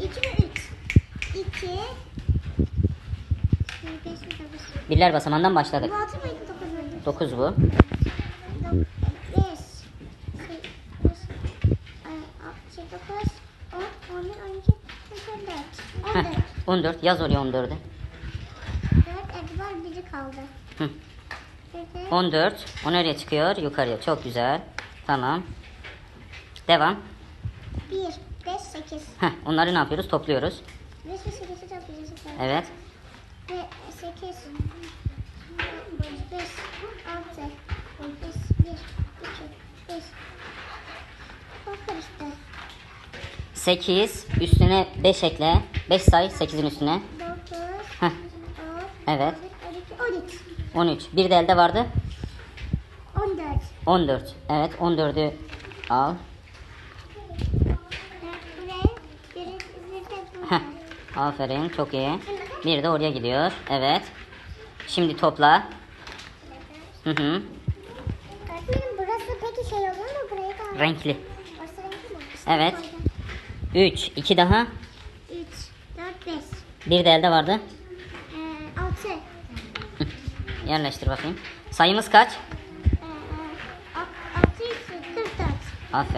2 ve 3. 2. Şimdi 5 ve 9. Birler basamağından başladık. Bu 6 mıydı 9 muydu? 9 bu. 5. 8. 9. 10. 11. 12. 14. Heh, 14. 14. Yaz oraya 14'ü. 4. Evet var biri kaldı. Hı. Evet. 14. O nereye çıkıyor? Yukarıya. Çok güzel. Tamam. Devam. 1. 5. 8. Heh, onları ne yapıyoruz? Topluyoruz. 5 ve 8'i toplayacağız. Evet. Ve 8. 5. 6. 5. 1. 2. 5. Bakın işte. 8. Üstüne 5 ekle. 5 say 8'in üstüne. 9. Heh. 10. Evet. 12. 13. 13. Bir de elde vardı. 14. 14. Evet 14'ü al. Ve biri, biri de Heh. Aferin. Çok iyi. Bir de oraya gidiyor. Evet. Şimdi topla. Hı hı. Öğretmenim burası peki şey olur mu? Burayı da Renkli. Burası renkli mi? Evet. 3. 2 daha. 3, 4, 5, Bir de elde vardı. ee, 6, ee, Yerleştir bakayım. Sayımız kaç? 6, 44. Aferin.